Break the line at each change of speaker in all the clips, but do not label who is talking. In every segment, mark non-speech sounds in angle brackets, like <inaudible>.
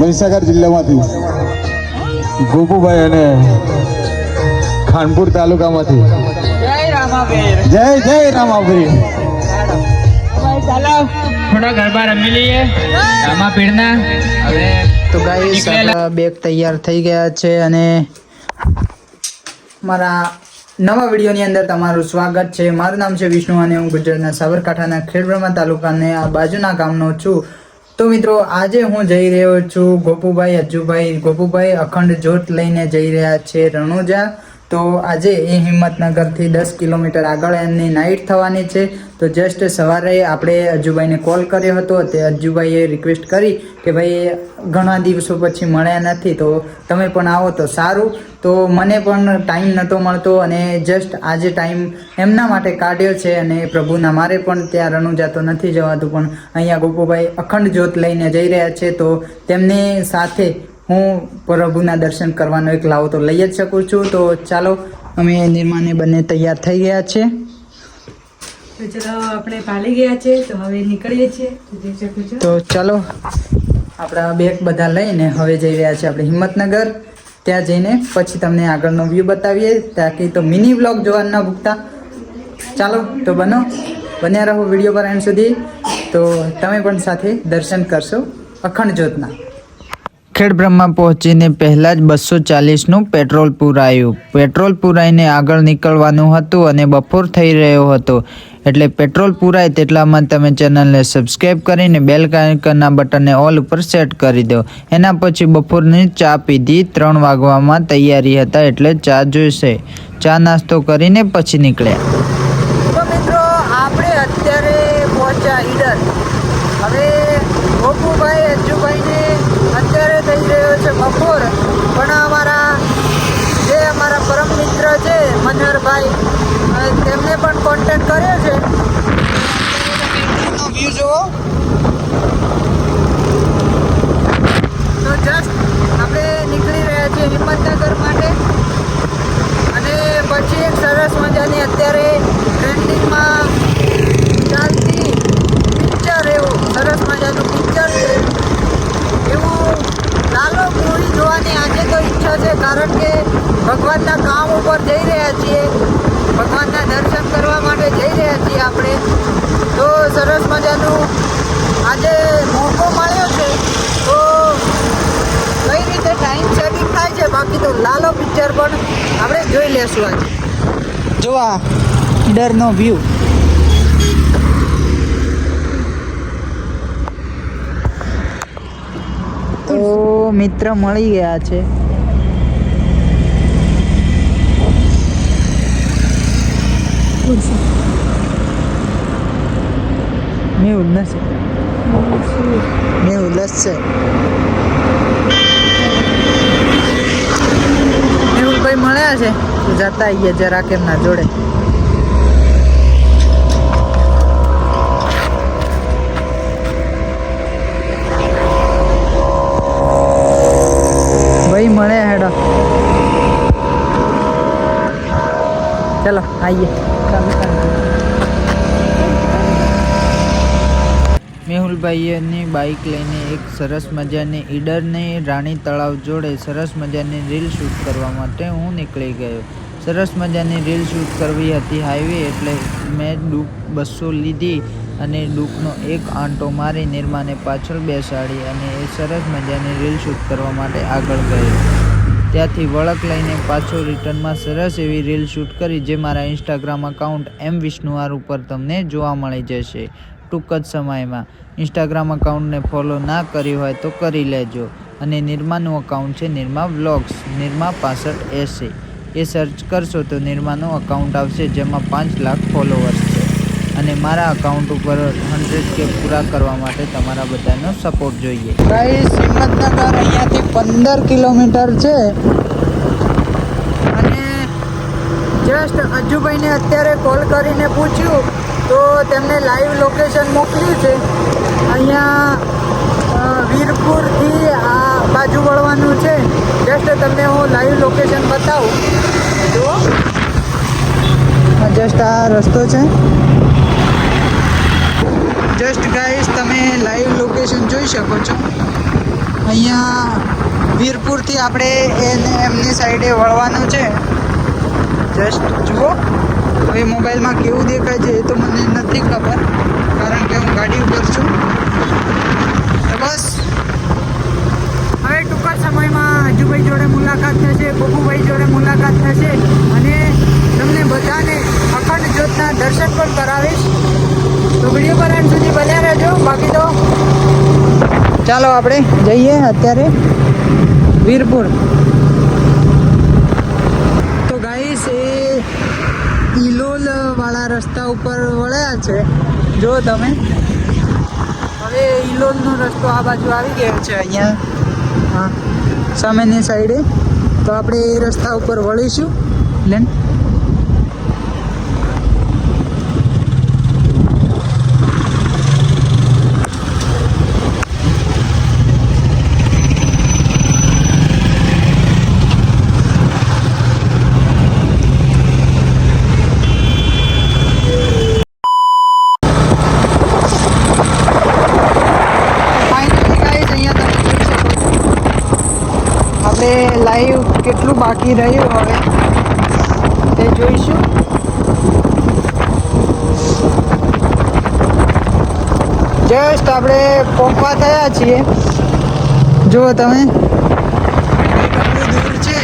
મહીસાગર જિલ્લામાંથી ગોપુભાઈ અને ખાનપુર તાલુકામાંથી.
જય
જય જય રામાભાઈ
થોડા ગરબા રમી લઈએ. રામાપીરના હવે
તો ગાઈસ
નીકળેલા.
બેગ તૈયાર થઈ ગયા છે અને મારા નવા વિડીયોની અંદર તમારું સ્વાગત છે. મારું નામ છે વિષ્ણુ અને હું ગુજરાતના સાબરકાંઠાના ખેડબ્રહ્મા તાલુકાને આ બાજુના ગામનો છું. તો મિત્રો, આજે હું જઈ રહ્યો છું ગોપુભાઈ, અજુભાઈ. ગોપુભાઈ અખંડ જ્યોત લઈને જઈ રહ્યા છે રણુજા. તો આજે એ હિંમતનગરથી દસ કિલોમીટર આગળ એમની નાઇટ થવાની છે. તો જસ્ટ સવારે આપણે અજ્જુભાઈને કોલ કર્યો હતો. તે અજ્જુભાઈએ રિક્વેસ્ટ કરી કે ભાઈ ઘણા દિવસો પછી મળ્યા નથી. તો તમે પણ આવો તો સારું. તો મને પણ ટાઈમ નહોતો મળતો અને જસ્ટ આજે ટાઈમ એમના માટે કાઢ્યો છે અને પ્રભુના મારે પણ ત્યાં રણુજાતો નથી જવાતું. પણ અહીંયા ગોપુભાઈ અખંડ જ્યોત લઈને જઈ રહ્યા છે. તો તેમની સાથે હું પ્રભુના દર્શન કરવાનો એક લાવો તો લઈ જ શકું છું. તો ચાલો અમે નિર્માને બંને તૈયાર થઈ ગયા છે.
તો ચલો આપણે પાલી ગયા છે તો હવે નીકળીએ છીએ. તો
ચાલો આપણા બેગ બધા લઈને હવે જઈ રહ્યા છીએ આપણે હિંમતનગર. ત્યાં જઈને પછી તમને આગળનો વ્યૂ બતાવીએ. તાકી તો મિની વ્લોગ જોવા ન ભૂખતા ચાલો તો બનો. બન્યા રહો વીડિયો પર એન્ડ સુધી. તો તમે પણ સાથે દર્શન કરશો અખંડ જ્યોતના. ખેડબ્રહ્મા પહોંચીને પહેલાં જ બસો ચાલીસનું પેટ્રોલ પુરાયું. પેટ્રોલ પુરાઈને આગળ નીકળવાનું હતું અને બપોર થઈ રહ્યો હતો. એટલે પેટ્રોલ પુરાય તેટલામાં તમે ચેનલને સબસ્ક્રાઈબ કરીને બેલ આઇકનના બટનને ઓલ ઉપર સેટ કરી દો. એના પછી બપોરની ચા પીધી ત્રણ વાગવામાં તૈયારી હતા એટલે ચા જોઈશે. ચા નાસ્તો કરીને પછી નીકળ્યા તો મિત્રો આપણે અત્યારે પહોંચ્યા ઈડર હવે ગોપુભાઈ અજ્જુભાઈને અત્યારે થઈ રહ્યો છે બપોર પણ અમારા જે અમારા પરમ મિત્ર છે મનહરભાઈ અ, તેમને કર્યો છે. વ્યૂ જુઓ તો જસ્ટ આપણે નીકળી રહ્યા છીએ હિંમતનગર માટે અને પછી એક સરસ મજાની અત્યારે ટ્રેન્ડિંગમાં ચાલતી પિક્ચર એવું સરસ મજાનું પિક્ચર છે એવું લાલો મૂવી જોવાની આજે તો ઈચ્છા છે કારણ કે ભગવાનના કામ ઉપર જઈ રહ્યા છીએ ભગવાનના દર્શન કરવા માટે જઈ રહ્યા છીએ આપણે તો સરસ મજાનું આજે મોકો મળ્યો છે તો કઈ રીતે ટાઈમ સેટિંગ થાય છે બાકી તો લાલો પિક્ચર પણ આપણે જોઈ લેશું આજે જો આ ઈડરનો વ્યૂ તો મિત્ર મળી ગયા છે. મેં નથી. મેં ઉલ્લાસ છે મેહુલભાઈ મળ્યા છે? જતા આવીએ જરાક એમના જોડે. ભાઈ મળે હેડો. ચલો આવીએ મેહુલભાઈની બાઇક લઈને એક સરસ મજાની ઈડરની રાણી તળાવ જોડે સરસ મજાની રીલ શૂટ કરવા માટે હું નીકળી ગયો. સરસ મજાની રીલ શૂટ કરવી હતી હાઈવે એટલે મેં બસો લીધી. અને ડૂકનો એક આંટો મારી નિર્માને પાછળ બેસાડી અને એ સરસ મજાની રીલ શૂટ કરવા માટે આગળ ગયો. ત્યાંથી વળક લઈને પાછો રિટર્નમાં સરસ એવી રીલ શૂટ કરી જે મારા ઇન્સ્ટાગ્રામ અકાઉન્ટ એમ વિષ્ણુઆર ઉપર તમને જોવા મળી જશે ટૂંક જ સમયમાં. ઇન્સ્ટાગ્રામ અકાઉન્ટને ફોલો ના કરી હોય તો કરી લેજો અને નિર્માનું અકાઉન્ટ છે નિર્મા વ્લોગ્સ, નિર્મા પાસઠ એસી. એ સર્ચ કરશો તો નિર્માનું અકાઉન્ટ આવશે જેમાં પાંચ લાખ ફોલોવર્સ છે. અને મારા અકાઉન્ટ ઉપર હંડ્રેડ કે પૂરા કરવા માટે તમારા બધાનો સપોર્ટ જોઈએ. ગાઈસ હિંમતનગર અહીંયાથી પંદર કિલોમીટર છે. અને જસ્ટ અજુભાઈને અત્યારે કોલ કરીને પૂછ્યું તો તેમને લાઈવ લોકેશન મોકલ્યું છે. અહીંયા વીરપુરથી આ બાજુ વળવાનું છે. જસ્ટ તમને હું લાઈવ લોકેશન બતાવું. જુઓ. જસ્ટ આ રસ્તો છે. જસ્ટ ગાઈસ તમે લાઈવ લોકેશન જોઈ શકો છો. અહીંયા વીરપુરથી આપણે એને એમની સાઈડે વળવાનું છે. જસ્ટ જુઓ. હવે મોબાઈલમાં કેવું દેખાય છે એ તો મને નથી ખબર, કારણ કે હું ગાડી ઉપર છું. તો બસ. હવે ટૂંકા સમયમાં હજુભાઈ જોડે મુલાકાત થશે ગોપુભાઈ જોડે મુલાકાત થશે, અને તમને બધાને અખંડ જ્યોતના દર્શન પણ કરાવીશ તો વીડિયો પર અંત સુધી બન્યા રહેજો, બાકી તો ચાલો આપણે જઈએ અત્યારે વીરપુર. તો ગાઈસ એ ઇલોલ વાળા રસ્તા ઉપર વળ્યા છે. જો તમે. હવે ઇલોલનો રસ્તો આ બાજુ આવી ગયો છે અહીંયા. હા, સામેની સાઈડે તો આપણે એ રસ્તા ઉપર વળીશું. લેન ફાઇનલી ગાઈસ અહીંયા તમે જોઈ શકો છો આપણે લાઈવ કેટલું બાકી રહ્યું હવે? તે જોઈશું. જસ્ટ આપણે પહોંચવા થયા છીએ. જુઓ તમે. દૂર છે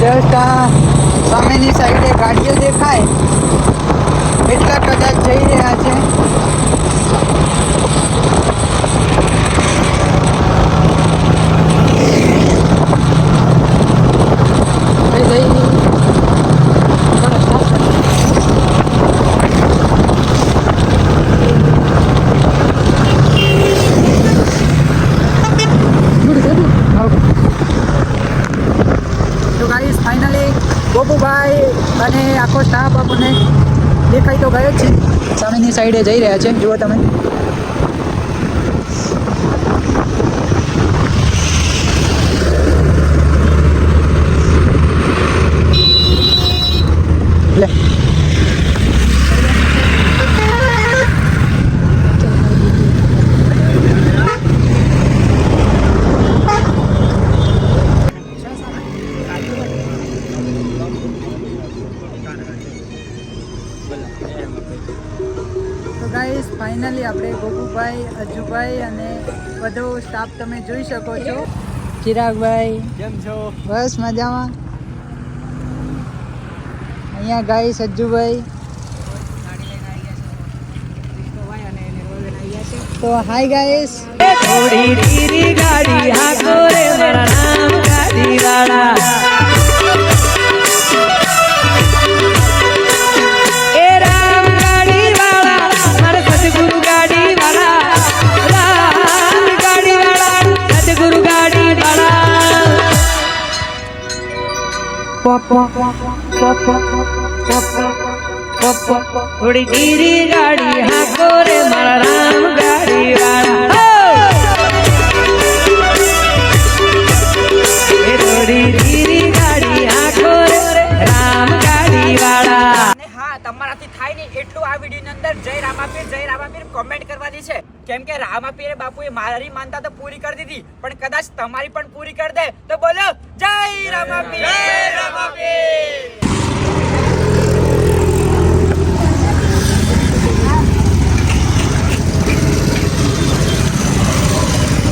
જસ્ટ આ સામેની સાઈડે ગાડીઓ દેખાય. એટલા કદાચ જઈ રહ્યા છે કઈ જઈ તો ગાઈસ ફાઇનલી ગોપુભાઈ અને આખો સ્ટાફ આપણને દેખાઈ તો ગયો જ છે. સામેની સાઈડે જઈ રહ્યા છે. જુઓ તમે. આપણે ગોપુભાઈ અજુભાઈ અને બધો સ્ટાફ તમે જોઈ શકો છો. ચિરાગભાઈ
કેમ છો?
બસ મજામાં. અહીંયા ગાઈ સજ્જુભાઈ તો હાય ગાઈસ.
થોડી નામ ગાડી હાકો રે મારા રામ ગાડી વાળા. થોડી ધીરી ગાડી હાકો રે રામ ગાડી વાળા.
હા, તમારાથી થાય નહીં એટલું આ વિડીયોની અંદર જય રામાપીર જય રામાપીર કોમેન્ટ કરવાની છે. કેમ કે રામાપીરે બાપુએ મારી માનતા તો પૂરી કરી દીધી, પણ કદાચ તમારી પણ પૂરી કરી દે. તો બોલો! જય રામાપીર જય રામાપીર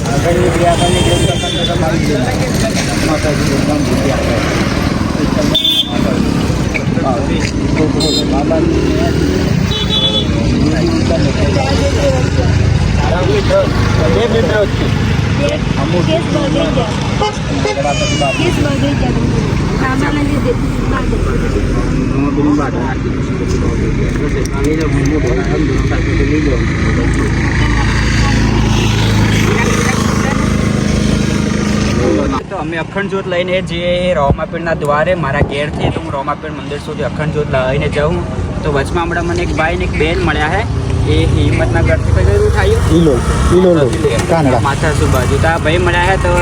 આગળની ક્રિયાકારની ગ્રેપ્તાર કરીને તમારી જે માતાજીનું નામ જગ્યા બે મિત્રો
તો અમે અખંડ જ્યોત લઈને જઈએ રોમાપીરના દ્વારે મારા ઘેરથી તો હું રોમાપીર મંદિર સુધી અખંડ જ્યોત લઈને જાઉં. તો વચમાં હમણાં મને એક ભાઈ ને એક બેન મળ્યા હે એ હિંમતનગરથી કઈ રૂટ આવ્યું
ઈલો ઈલો કાનડા
માથાસુ બાજુ તો આ ભાઈ મળ્યા હે તો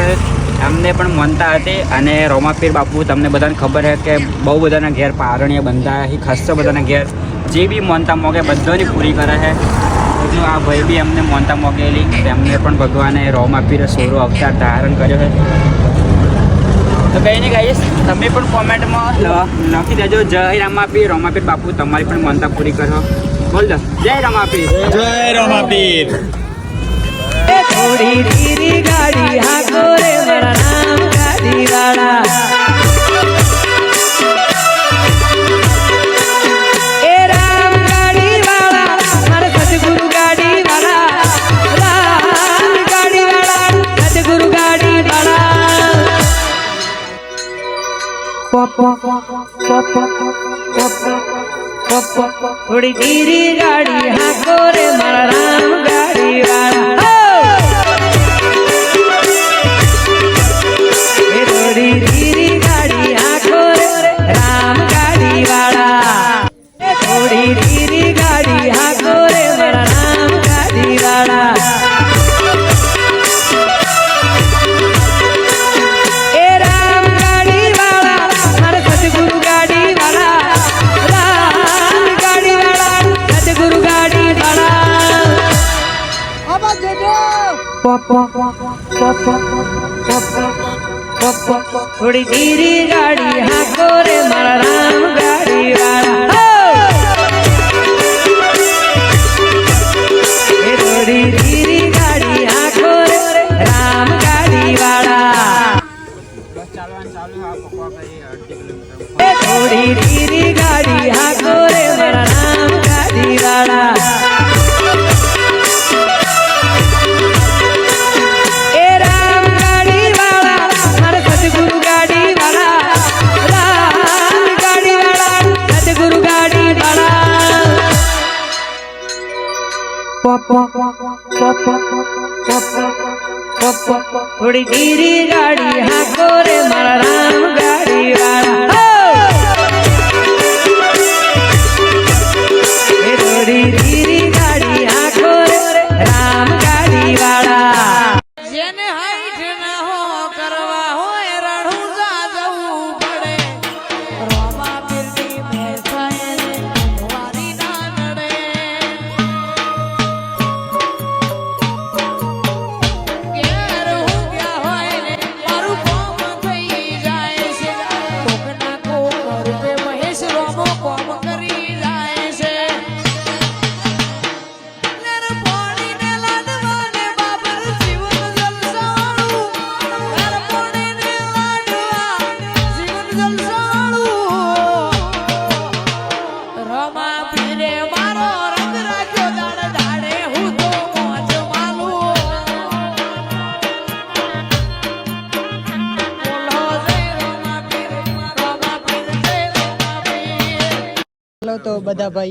અમને પણ માનતા હતી અને રોમાપીર બાપુ તમને બધાને ખબર છે કે બહુ બધાના ઘેર પારણીય બંધા એ ખાસ્સા બધાના ઘેર જે બી માનતા મોગે બધાની પૂરી કરે છે જો આ ભાઈ બી અમને મોનતા મોગેલી તેમને પણ ભગવાને રોમાપીર સોરો અવતાર ધારણ કર્યો છે તો કંઈ નહીં ગાઈશ તમે પણ કોમેન્ટમાં લખી દેજો જય રામાપીર રોમાપીર બાપુ તમારી પણ માનતા પૂરી કરો. બોલ દો જય રામાપીર
જય રમાપીર
એ થોડી ધીરી ગાડી હાકો રે મારા રામ ગાડી વાળા એ રામ ગાડી વાળા મારા સદગુરુ થોડી ધીરી ગાડી હાકો રે મારા રામ ગાડી વાળા. થોડી ધીરી ગાડી હાકો રે મારા રામ ગાડી વાળા. થોડી ધીરી ગાડી હાકો રે રામ ગાડી થોડી ધીરી ગાડી હાકો રે થોડી ધીરી ગાડી હાકો રે મારા રામ ગાડી વાળા. થોડી ધીરી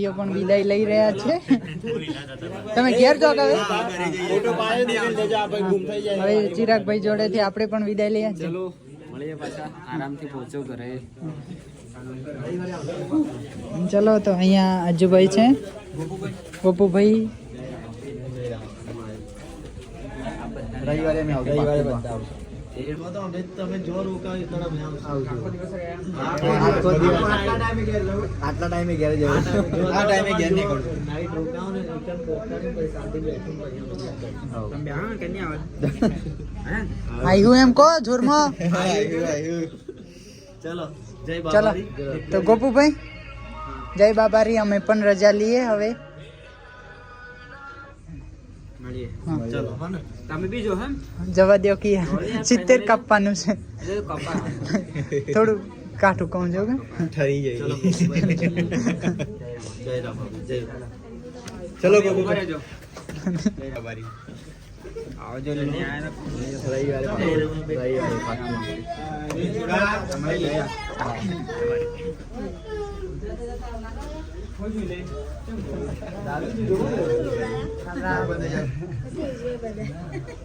ભાઈઓ પણ વિદાય લઈ રહ્યા છે. તમે ઘેર જો હવે હવે ચિરાગભાઈ જોડેથી આપણે પણ વિદાય લઈએ છીએ.
ચલો મળીએ પાછા. આરામથી પહોંચો ઘરે.
ચલો તો અહીંયા અજુભાઈ છે. ગોપુભાઈ.
રવિવારે અમે આવજો તમે જો રોકાવી તો આટલા ટાઈમે ઘેર જવું આ ટાઈમે ઘેર નહીં નાઈટ રોકાવ ને રિટર્ન પોતાની પછી બેઠું
તમે હા કે નહીં આવે.
આવ્યું એમ કહો જોરમાં.
ચલો જય
ચલો. તો ગોપુભાઈ જય બાબારી અમે પણ રજા લઈએ હવે. જવા દો કે સિત્તેર કાપવાનું છે
એટલે કપા
થોડું કાઠું કહું છું કે
ઠરી જાય જય રામ જય ચલો
ઊભા
ગોપુભાઈ
રહેજો. આવજો લઈને આયા
રવિવારે રવિવારે પાક્કું.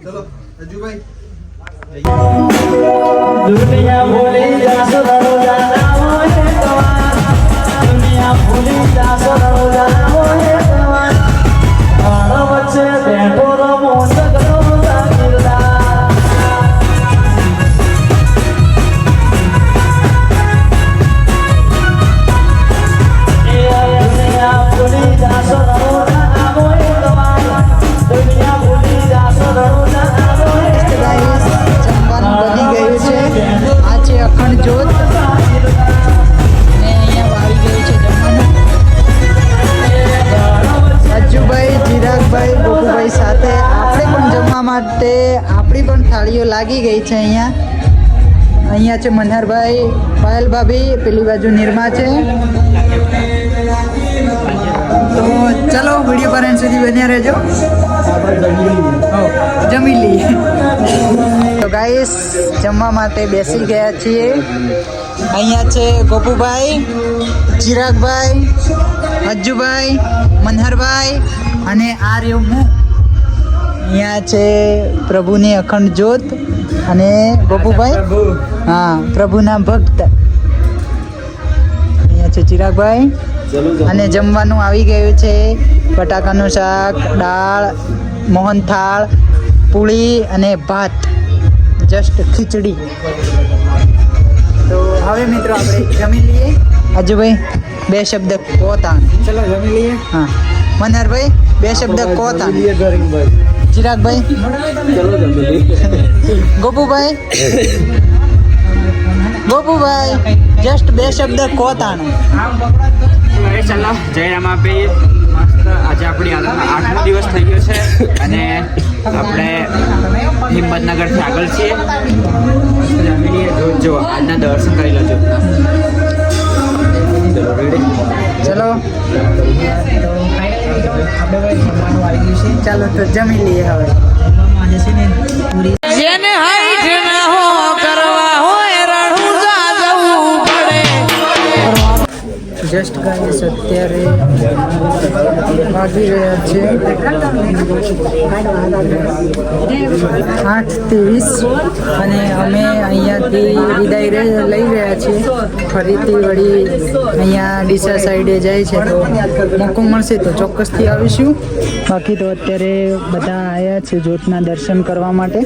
ચલો અજુભાઈ
દુનિયા ભૂલી ભૂલી જાશો રણુજા હોય તમાર મારા વચ્ચે બેઠો
ભાભી પેલી બાજુ નિર્મા છે. તો ચલો, વીડિયો પર સુધી બન્યા રહેજો. જમી લઈએ. તો ગાઈસ જમવા માટે બેસી ગયા છીએ. અહીંયા છે ગોપુભાઈ, ચિરાગભાઈ અજ્જુભાઈ મનહરભાઈ અને આ રહ્યું હું. અહીંયા છે પ્રભુની અખંડ જ્યોત અને ગોપુભાઈ. હા, પ્રભુના ભક્ત. છે ચિરાગભાઈ. અને જમવાનું આવી ગયું છે. બટાકાનું શાક દાળ મોહનથાળ પૂળી અને ભાત. જસ્ટ ખીચડી. તો હવે મિત્રો આપણે જમી લઈએ. આજુભાઈ બે શબ્દ કોતા.
ચલો જમી લઈએ.
હા. મનહરભાઈ બે શબ્દ
કોતા.
ચિરાગભાઈ. ગોપુભાઈ. <coughs> ગોપુભાઈ જસ્ટ બે શબ્દ
કોતાનો. ચાલો જય રામાભાઈ. મસ્ત આજે આપણી આઠમો દિવસ થઈ ગયો છે અને આપણે હિંમતનગરથી આગળ છીએ. જમી જો આજના દર્શન કરી લેજો.
ચલો
ચલો. ચાલો તો જમી લઈએ હવે.
જેને હાઈટ ના હો કરવા
જસ્ટ ગાઈસ અત્યારે વાગી રહ્યા છે આઠ ત્રેવીસ અને અમે અહીંયાથી વિદાય લઈ રહ્યા છીએ. ફરીથી વળી અહીંયા ડીસા સાઈડે જાય છે તો મોકો મળશે તો ચોક્કસથી આવીશું. બાકી તો અત્યારે બધા આવ્યા છે જ્યોતના દર્શન કરવા માટે.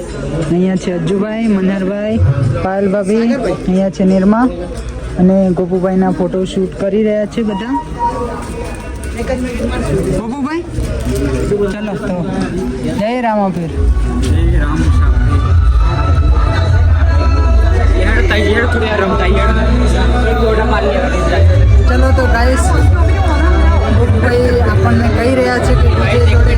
અહીંયા છે અજ્જુભાઈ મનહરભાઈ પાયલ ભાભી અહીંયા છે નિર્મા. અને ગોપુભાઈના ફોટો શૂટ કરી રહ્યા છે બધા. ગોપુભાઈ, ચલો તો. જય રામ રામાપીર. ચલો તો ગાઈસ ગોપુભાઈ આપણને કહી રહ્યા છે કે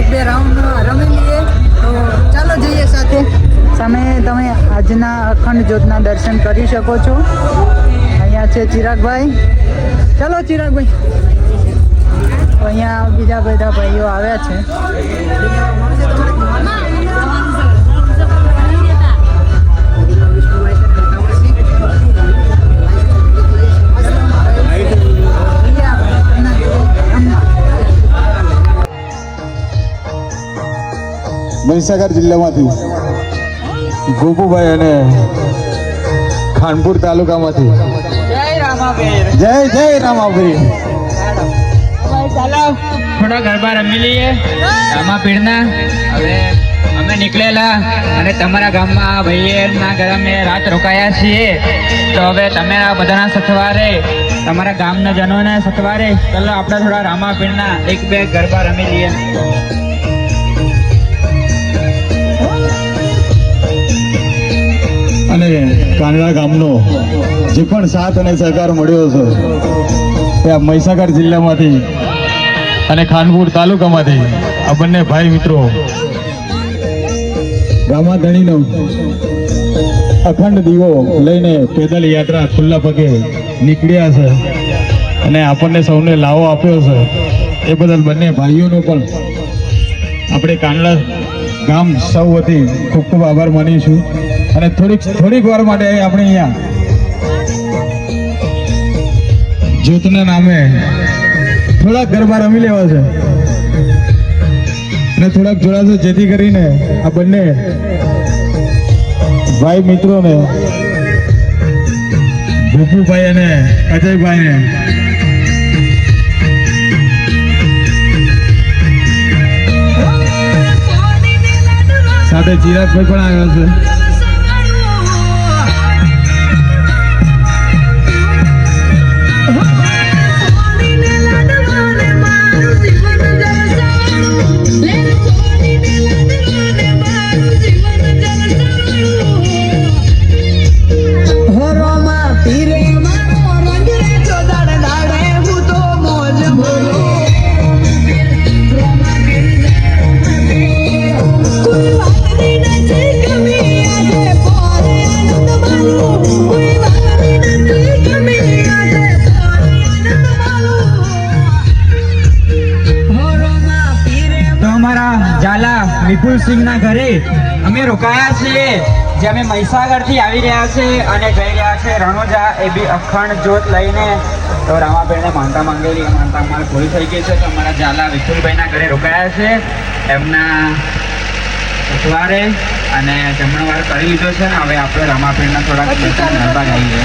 એક બે રાઉન્ડ રમી લઈએ. તો ચાલો જઈએ સાથે. સામે તમે આજના અખંડ જ્યોતના દર્શન કરી શકો છો. અહીંયા છે ચિરાગભાઈ. ચાલો ચિરાગભાઈ. અહીંયા બીજા બધા ભાઈઓ આવ્યા છે.
મહીસાગર જિલ્લામાંથી ગોપુભાઈ અને ખાનપુર તાલુકામાંથી. જય જય
ચાલો થોડા ગરબા રમી લઈએ. રામાપીરના. હવે અમે નીકળેલા અને તમારા ગામમાં ભાઈએ ભાઈના ઘરે અમે રાત રોકાયા છીએ. તો હવે તમે આ બધાના સથવારે તમારા ગામના જનોના સથવારે ચાલો આપણે થોડા રામાપીરના એક બે ગરબા રમી લઈએ.
અને કાનડા ગામનો જે પણ સાથ અને સહકાર મળ્યો છે, એ મહીસાગર જિલ્લામાંથી અને ખાનપુર તાલુકામાંથી આ બંને ભાઈ મિત્રો ગામાધણીનો અખંડ દીવો લઈને પેદલ યાત્રા ખુલ્લા પગે નીકળ્યા છે અને આપણને સૌને લાવો આપ્યો છે. એ બદલ બંને ભાઈઓનો પણ આપણે કાનડા ગામ સૌ વતી ખૂબ ખૂબ આભાર માનીશું અને થોડીક થોડીક વાર માટે આપણે અહીંયા જ્યોતના નામે થોડાક ગરબા રમી લેવા છે. અને થોડાક જોડાશે જેથી કરીને આ બંને ભાઈ મિત્રોને ભૂપુભાઈ અને અજયભાઈને સાથે ચિરાગભાઈ પણ આવ્યો છે.
અમે મહીસાગરથી આવી રહ્યા છે અને જઈ રહ્યા છે રણોજા એ બી અખંડ જ્યોત લઈને. તો રામાભાઈને માનતા માંગેલી માનતા અમારે પૂરી થઈ ગઈ છે. તો અમારા ઝાલા વિપુલભાઈના ઘરે રોકાયા છે. એમના સથવારે અને જમણવાર કરી લીધો છે ને હવે આપણે રામાપીરના થોડાક દર્શન ગરબા ગાઈએ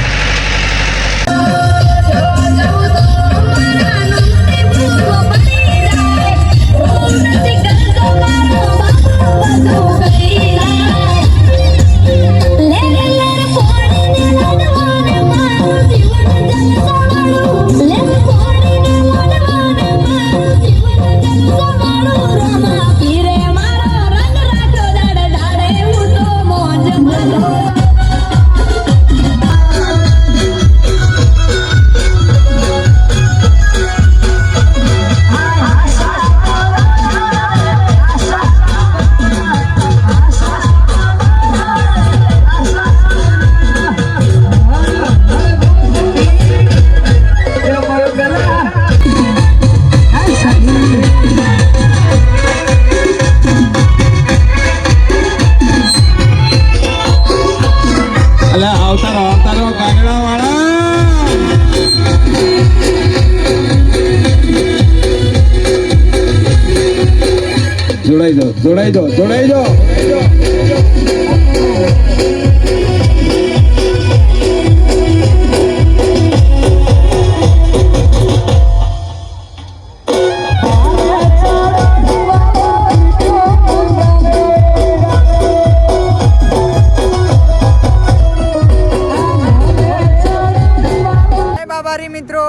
જોડાઈ દો જોડાઈ
બાબારી મિત્રો,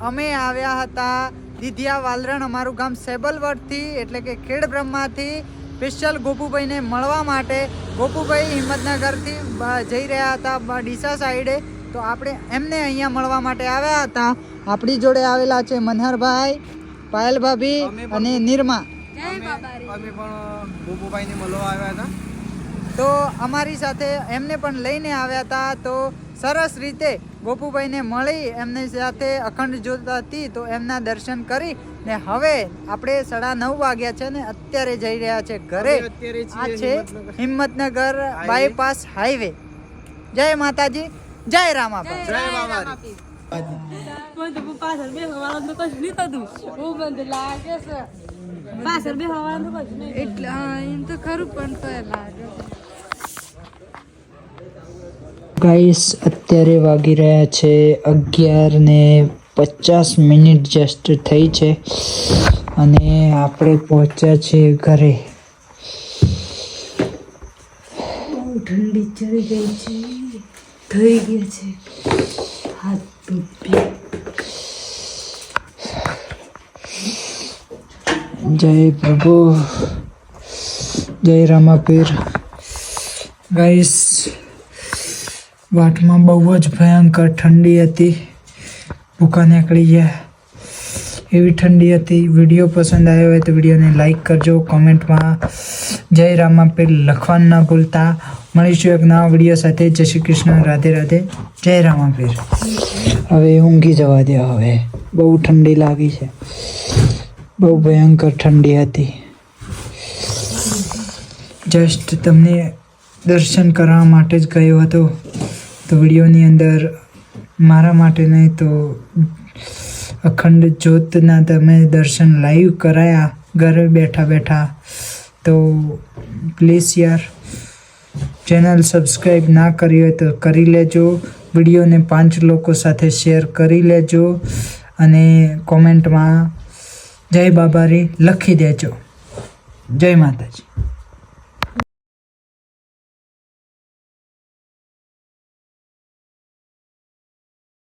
અમે આવ્યા હતા દીધિયા વાલરણ, અમારું ગામ સેબલવડથી, એટલે કે ખેડ બ્રહ્માથી. સ્પેશિયલ ગોપુભાઈને મળવા માટે ગોપુભાઈ હિંમતનગરથી જઈ રહ્યા હતા ડીસા સાઈડે. તો આપણે એમને અહીંયા મળવા માટે આવ્યા હતા. આપણી જોડે આવેલા છે મનહરભાઈ પાયલ ભાભી અને નિરમા.
અમે પણ ગોપુભાઈને મળવા આવ્યા હતા.
તો અમારી સાથે એમને પણ લઈને આવ્યા હતા. તો સરસ રીતે ગોપુભાઈને મળી એમની સાથે અખંડ જ્યોત હતી. તો એમના દર્શન કરી ને હવે આપણે સાડા નવ વાગ્યા છે ને અત્યારે જઈ રહ્યા છે ઘરે. આ છે
હિંમતનગર.
બાયપાસ હાઈવે જય માતાજી જય રામાપા
જય બાબારી
મને તો પાછળ બે હવાળા તો કશું નહીં થતું. બહુ બંધ લાગે છે. પાછળ બે હવાળા તો કશું નહીં એટલે એમ તો ખરું પણ તો લાગે.
ગાઈસ અત્યારે વાગી રહ્યા છે અગિયાર ને પચાસ મિનિટ જસ્ટ થઈ છે. અને આપણે પહોંચ્યા છીએ ઘરે.
ઠંડી ચડી ગઈ છે. થઈ ગયા છે. હાથ
જય પ્રભુ. જય રામાપીર. ગાઈસ વાટમાં બહુ જ ભયંકર ઠંડી હતી. ભૂકા નીકળી ગયા. એવી ઠંડી હતી. વીડિયો પસંદ આવ્યો હોય તો વિડીયોને લાઈક કરજો. કોમેન્ટમાં જય રામા પે લખવાનું ના ભૂલતા. મળીશું એક નવા વીડિયો સાથે. જય શ્રી કૃષ્ણ. રાધે રાધે. જય રામા પીર હવે ઊંઘી જવા દો હવે. બહુ ઠંડી લાગી છે. બહુ ભયંકર ઠંડી હતી. જસ્ટ તમને દર્શન કરવા માટે જ ગયો હતો. તો વિડીયોની અંદર મારા માટે નહીં તો અખંડ જ્યોતના તમે દર્શન લાઈવ કરાયા, ઘરે બેઠા બેઠા. તો પ્લીઝ યાર ચેનલ સબસ્ક્રાઈબ ના કરી હોય તો કરી લેજો. વિડીયોને પાંચ લોકો સાથે શેર કરી લેજો અને કોમેન્ટમાં જય બાબારી લખી દેજો. જય માતાજી.